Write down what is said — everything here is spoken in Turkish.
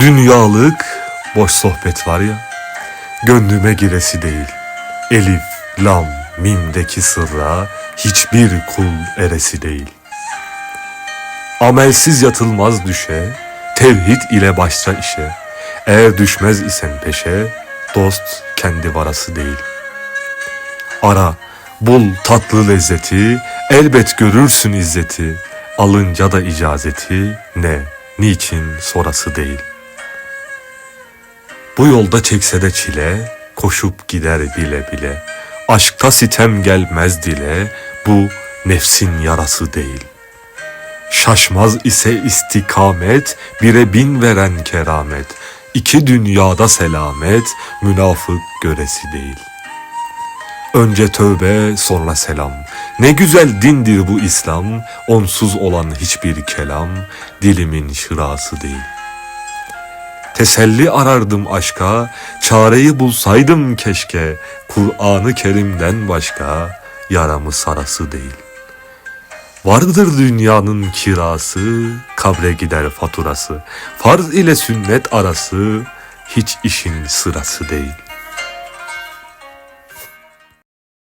Dünyalık boş sohbet var ya, gönlüme giresi değil. Elif, lam, mimdeki sırra hiçbir kul eresi değil. Amelsiz yatılmaz düşe, tevhid ile başla işe. Eğer düşmez isen peşe, dost kendi varası değil. Ara, bul tatlı lezzeti, elbet görürsün izzeti. Alınca da icazeti, ne, niçin sorası değil. Bu yolda çekse de çile, koşup gider bile bile. Aşkta sitem gelmez dile, bu nefsin yarası değil. Şaşmaz ise istikamet, bire bin veren keramet. İki dünyada selamet, münafık göresi değil. Önce tövbe sonra selam. Ne güzel dindir bu İslam, onsuz olan hiçbir kelam, dilimin şırası değil. Teselli arardım aşka, çareyi bulsaydım keşke, Kur'an-ı Kerim'den başka, yaramı sarası değil. Vardır dünyanın kirası, kabre gider faturası. Farz ile sünnet arası, hiç işin sırası değil.